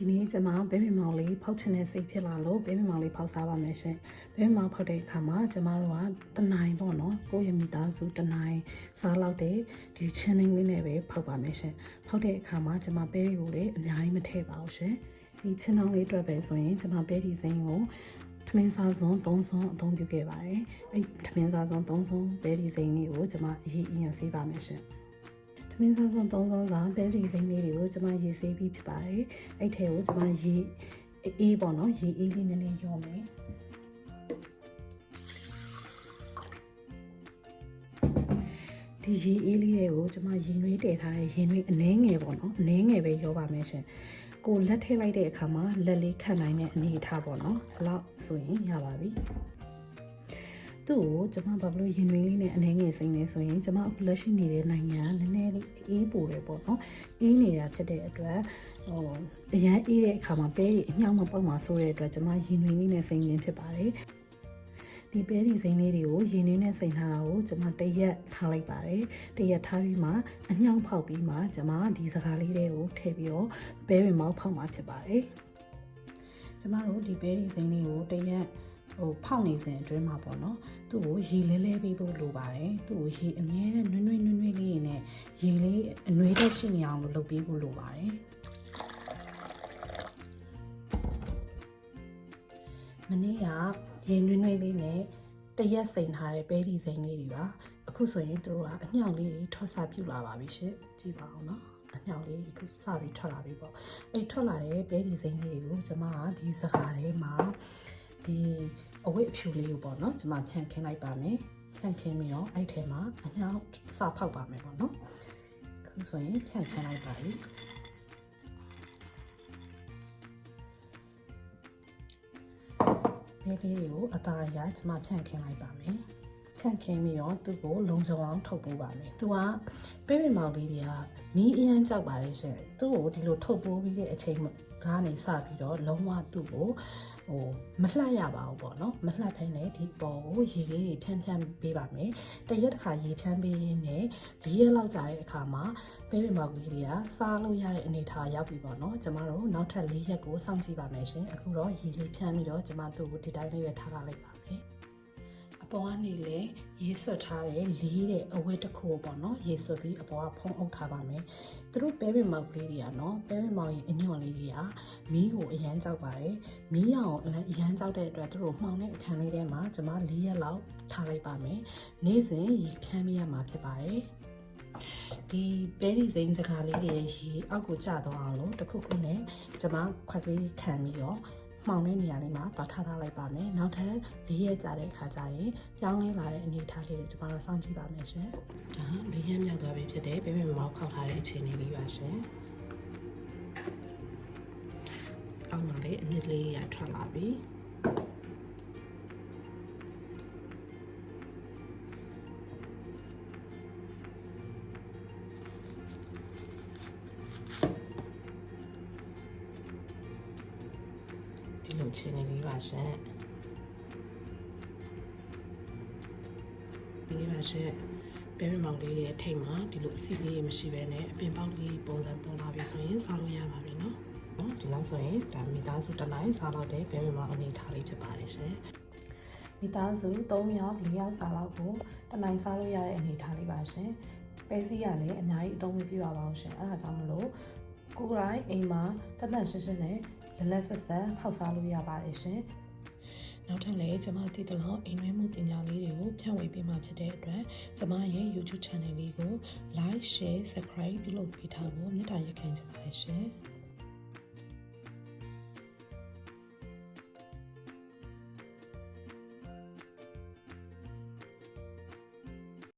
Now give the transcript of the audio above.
ဒီနေ့ကျွန်မဘဲမင်မောင်လေးဖောက်ချင်တဲ့စိတ်ဖြစ်လာလို့ဘဲမင်မောင်လေးဖောက်စားပါမယ်ရှင်ဘဲမင်မောင်ဖောက်တဲ့အခါမှာကျွန်မတို့ကတနိုင်ပေါ့နော်ကိုယ့်ရဲ့မိသားစုတနိုင်စားလောက်တဲ့ဒီချင်းလေးလေးနဲ့ပဲဖောက်ပါမယ်ရှင်ဖောက်တဲ့အခါမှာကျွန်မပဲကိုလည်းအများကြီးမထည့်ပါဘူးရှင်ဒီချင်းနှောင်းလေးအတွက်ပဲဆိုရင်ကျွန်မပဲဒီစိမ်းကိုထမင်းစားစွန်း၃စွန်းအသုံးပြုခဲ့ပါတယ်အဲ့ထမင်းစားစွန်း၃စွန်းပဲဒီစိမ်းလေးကိုကျွန်မအရေးအရင်ဆေးပါမယ်ရှင် မင်းသားဆုံးသုံးဆုံးစာပဲစီစိမ့်လေးတွေကိုကျွန်မရေးဆေးပြီးဖြစ်ပါတယ်။အဲ့ထဲကိုကျွန်မရေးအေးပေါ့နော်ရေးအေးလေးနည်းနည်းရောမယ်။ဒီရေးအေးလေးတွေကိုကျွန်မရင်ရွေးတည်ထားတဲ့ရင်ရွေးအနှဲငယ်ပေါ့နော်အနှဲငယ်ပဲရောပါမယ်ရှင်။ကိုလက်ထည့်လိုက်တဲ့အခါမှာလက်လေးခတ်နိုင်တဲ့အနေအထားပေါ့နော်။ဘလောက်ဆိုရင်ရပါပြီ။ သူ့ကိုကျမဘာလို့ရင်တွင်လေးနဲ့အနေငယ်စိမ့်နေဆိုရင်ကျမအခုလက်ရှိနေတဲ့နိုင်ငံကနည်းနည်းလေးအေးပူတယ်ပေါ့နော်အေးနေတာဖြစ်တဲ့အတွက်ဟိုအရန်အေးတဲ့အခါမှာပဲအညောင်းမပေါက်မှာဆိုတဲ့အတွက်ကျမရင်တွင်လေးနဲ့စိမ့်နေဖြစ်ပါတယ်ဒီပဲဒီစိမ့်လေးတွေကိုရင်တွင်နဲ့စိမ့်ထားတာကိုကျမတရက်ထားလိုက်ပါတယ်တရက်ထားပြီးမှအညောင်းဖောက်ပြီးမှကျမဒီစကားလေးတွေကိုထည့်ပြီးတော့ပဲပင်မောက်ဖောက်မှာဖြစ်ပါတယ်ကျမတို့ဒီပဲဒီစိမ့်လေးကိုတရက် ဟိုဖောက်နေစဉ်အတွင်းမှာပေါ့နော်သူ့ကိုရေလဲလဲပေးဖို့လိုပါတယ်သူ့ကိုရေအမြဲတမ်းနွေ့နွေ့နွေ့နွေ့လေးနဲ့ရေလေးအနွေးတက်ရှိနေအောင်လို့လုပ်ပေးဖို့လိုပါတယ်မနေ့ကရေနွေ့နွေ့လေးနဲ့တရက်စိန်ထားတဲ့ပဲဒီစိန်လေးတွေပါအခုဆိုရင်သူတို့ကအညောင်လေးတွေထွက်စာပြုတ်လာပါပြီရှင်ကြည့်ပါအောင်နော်အညောင်လေးအခုစပြီးထွက်လာပြီပေါ့အဲ့ထွက်လာတဲ့ပဲဒီစိန်လေးတွေကိုကျွန်မကဒီစကားထဲမှာ ဒီအဝတ်အဖြူလေးကိုပေါ့နော်ကျွန်မဖြန့်ခင်းလိုက်ပါမယ်ဖြန့်ခင်းပြီးတော့အဲ့ထဲမှာအညောင်းစဖောက်ပါမယ်ပေါ့နော်အခုဆိုရင်ဖြန့်ခင်းလိုက်ပါပြီဘဲလေးတွေကိုအသားအရကျွန်မဖြန့်ခင်းလိုက်ပါမယ် ဖြန့်ခင်းပြီးတော့သူ့ကိုလုံခြုံအောင်ထုတ်ပိုးပါမယ်သူကပဲပင်မောင်လေးတွေကမီးအရန်ကြောက်ပါလေရှင်သူ့ကိုဒီလိုထုတ်ပိုးပြီးတဲ့အချိန်ကနေစပြီးတော့လုံးဝသူ့ကိုဟိုမလှက်ရပါဘူးပေါ့နော်မလှက်ဖ ೇನೆ ဒီပေါ်ကိုရေလေးတွေဖြန်းဖြန်းပေးပါမယ်တရက်တစ်ခါရေဖြန်းပေးရင်းနဲ့၄ရက်လောက်ကြာတဲ့အခါမှာပဲပင်မောင်လေးတွေကစားလို့ရတဲ့အနေအထားရောက်ပြီပေါ့နော်ကျမတို့နောက်ထပ်၄ရက်ကိုစောင့်ကြည့်ပါမယ်ရှင်အခုတော့ရေလေးဖြန်းပြီးတော့ကျမတို့ကိုဒီတိုင်းလေးပဲထားထားလိုက်ပါမယ်အ ပေါ်ကနေလေရေဆွတ်ထားတဲ့လေးတဲ့အဝတ်တစ်ခုပေါ့နော်ရေဆွတ်ပြီးအပေါ်ကဖုံးအုပ်ထားပါမယ်သူတို့ပဲပင်မောက်ကလေးတွေကနော်ပဲပင်မောက်ရဲ့အညွန့်လေးတွေကမီးကိုအရန်ကြောက်ပါတယ်မီးရောင်အရန်ကြောက်တဲ့အတွက်သူတို့မှောင်တဲ့အခန်းလေးထဲမှာကျမ၄ရက်လောက်ထားလိုက်ပါမယ်နေ့စဉ်ရေဖြန်းပြရမှာဖြစ်ပါတယ်ဒီပဲဒီစိမ်းစကားလေးတွေရဲ့ရေအောက်ကိုကျသွားအောင်လို့တစ်ခုခုနဲ့ကျမခွက်ကလေးခံပြီးတော့ မှောင်တဲ့နေရာလေးမှာသွားထားထားလိုက်ပါမယ်နောက်ထပ်၄ရက်ကြာတဲ့အခါကျရင်ပြောင်းလဲလာတဲ့အနေအထားလေးကိုကျမတို့စောင့်ကြည့်ပါမယ်ရှင်ဒါ၄ရက်မြောက်သွားပြီဖြစ်တဲ့ပဲပဲမောက်ဖောက်ထားတဲ့အခြေအနေလေးပါရှင်အောက်မှာလည်းအမြင့်လေးရထွက်လာပြီ ဒီလိုအခြေအနေလေးပါရှင်ဒီလေးပါရှင်ပဲပဲမောင်လေးရဲ့ထိတ်မှာဒီလိုအစီလေးမရှိဘဲနဲ့အပင်ပေါက်လေးပုံစံပေါ်လာပြီဆိုရင်စားလို့ရပါပြီနော်နော်ဒီလောက်ဆိုရင်ဒါမိသားစုတစ်နိုင်စားတော့တဲ့ပဲပဲမောင်အနေထားလေးဖြစ်ပါတယ်ရှင်မိသားစု3ယောက်4ယောက်စားလောက်ကိုတစ်နိုင်စားလို့ရတဲ့အနေထားလေးပါရှင်ပဲစည်းရလည်းအများကြီးအသုံးမပြုရပါဘူးရှင်အဲ့ဒါကြောင့်မလို့ကိုယ်တိုင်အိမ်မှာတတ်တတ်ရှင်းရှင်းနဲ့ လက်လက်ဆက်ဆက်ဖောက်စားလို့ရပါတယ်ရှင်နောက်ထပ်လည်းကျွန်မသိတဲ့လောက်အိမ်မွေးမှုပညာလေးတွေကိုဖြန့်ဝေပေးမှာဖြစ်တဲ့အတွက်ကျွန်မရဲ့ YouTube channel လေးကို like share subscribe ပြုလုပ်ပေးထားဖို့မေတ္တာရပ်ခံချင်ပါတယ်ရှင်။